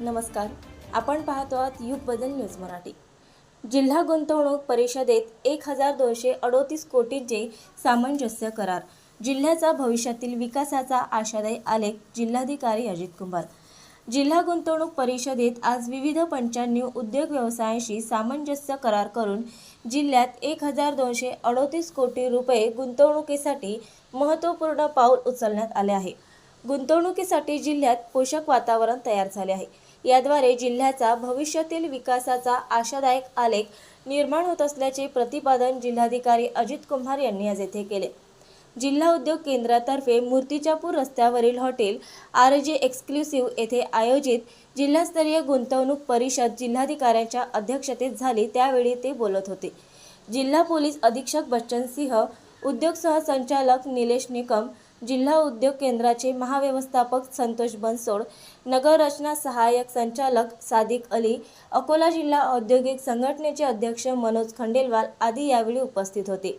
नमस्कार. आपण पाहतो आहात युग बदल न्यूज मराठी. जिल्हा गुंतवणूक परिषदेत एक हजार दोनशे अडोतीस कोटींचे सामंजस्य करार. जिल्ह्याचा भविष्यातील विकासाचा आशादायी आलेख जिल्हाधिकारी अजित कुमार जिल्हा गुंतवणूक परिषदेत आज विविध पंच्याण्णव उद्योग व्यवसायांशी सामंजस्य करार करून जिल्ह्यात एक हजार दोनशे अडोतीस कोटी रुपये गुंतवणुकीसाठी महत्त्वपूर्ण पाऊल उचलण्यात आले आहे. गुंतवणुकीसाठी जिल्ह्यात पोषक वातावरण तयार झाले आहे. याद्वारे जिल्ह्याचा भविष्यातील विकासाचा आशादायक आलेख निर्माण होत असल्याचे प्रतिपादन जिल्हाधिकारी अजित कुमार यांनी आज येथे केले. जिल्हा उद्योग केंद्रातर्फे मूर्तिजापूर रस्त्यावरील हॉटेल आर जे एक्सक्लुसिव्ह येथे आयोजित जिल्हास्तरीय गुंतवणूक परिषद जिल्हाधिकाऱ्यांच्या अध्यक्षतेत झाली. त्यावेळी ते बोलत होते. जिल्हा पोलीस अधीक्षक बच्चन सिंह उद्योग सहसंचालक निलेश निकम जिल्हा उद्योग केंद्राचे महाव्यवस्थापक संतोष बनसोड नगररचना सहाय्यक संचालक सादिक अली अकोला जिल्हा औद्योगिक संघटनेचे अध्यक्ष मनोज खंडेलवाल आदी यावेळी उपस्थित होते.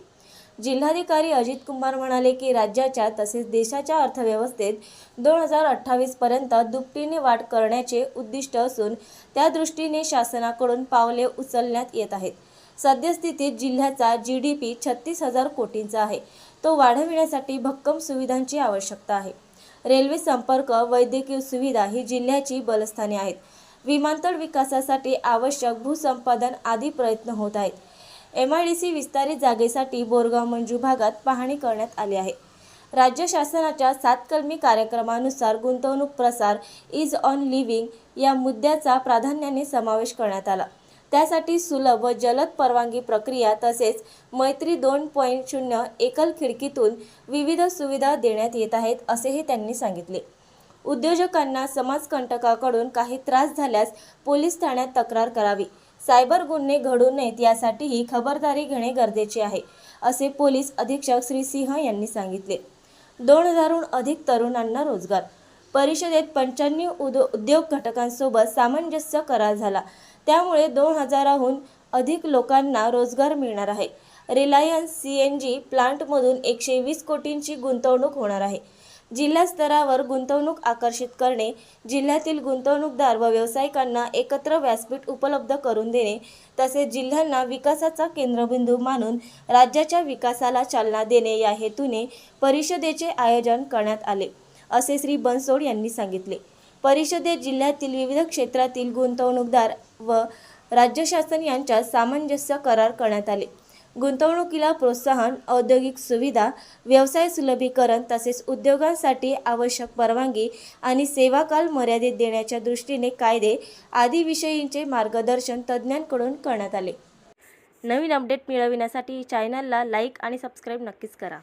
जिल्हाधिकारी अजित कुमार म्हणाले की राज्याच्या तसेच देशाच्या अर्थव्यवस्थेत दोन हजार अठ्ठावीस पर्यंत दुपटीने वाढ करण्याचे उद्दिष्ट असून त्या दृष्टीने शासनाकडून पावले उचलण्यात येत आहेत. सद्यस्थितीत जिल्ह्याचा जी डी पी छत्तीस हजार कोटींचा आहे. तो वाढविण्यासाठी भक्कम सुविधांची आवश्यकता आहे. रेल्वे संपर्क वैद्यकीय सुविधा ही जिल्ह्याची बलस्थाने आहेत. विमानतळ विकासासाठी आवश्यक भूसंपादन आदी प्रयत्न होत आहेत. एम आय डी सी विस्तारित जागेसाठी बोरगाव मंजू भागात पाहणी करण्यात आली आहे. राज्य शासनाच्या सातकर्मी कार्यक्रमानुसार गुंतवणूक प्रसार इज ऑन लिव्हिंग या मुद्द्याचा प्राधान्याने समावेश करण्यात आला. त्यासाठी सुलभ व जलद परवानगी प्रक्रिया तसेच मैत्री दोन पॉईंट शून्य एकल खिडकीतून विविध सुविधा देण्यात येत आहेत असेही त्यांनी सांगितले. उद्योजकांना समाजकंटकाकडून काही त्रास झाल्यास पोलीस ठाण्यात तक्रार करावी. सायबर गुन्हे घडू नयेत यासाठीही खबरदारी घेणे गरजेचे आहे असे पोलीस अधीक्षक श्री सिंह यांनी सांगितले. दोन हजारहून अधिक तरुणांना रोजगार परिषदेत पंच्याण्णव उद उद्योग घटकांसोबत सामंजस्य करार झाला. त्यामुळे दोन हजाराहून अधिक लोकांना रोजगार मिळणार आहे. रिलायन्स सी एन जी प्लांटमधून एकशे वीस कोटींची गुंतवणूक होणार आहे. जिल्हा स्तरावर गुंतवणूक आकर्षित करणे जिल्ह्यातील गुंतवणूकदार व व्यावसायिकांना एकत्र व्यासपीठ उपलब्ध करून देणे तसेच जिल्ह्यांना विकासाचा केंद्रबिंदू मानून राज्याच्या विकासाला चालना देणे या हेतूने परिषदेचे आयोजन करण्यात आले. असे श्री बनसोड यांनी सांगितले. परिषदेत जिल्ह्यातील विविध क्षेत्रातील गुंतवणूकदार व राज्य शासन यांच्यात सामंजस्य करार करण्यात आले. गुंतवणुकीला प्रोत्साहन औद्योगिक सुविधा व्यवसाय सुलभीकरण तसेच उद्योगांसाठी आवश्यक परवानगी आणि सेवाकाल मर्यादित देण्याच्या दृष्टीने कायदे आदी विषयींचे मार्गदर्शन तज्ज्ञांकडून करण्यात आले. नवीन अपडेट मिळविण्यासाठी चॅनलला लाईक आणि सबस्क्राईब नक्कीच करा.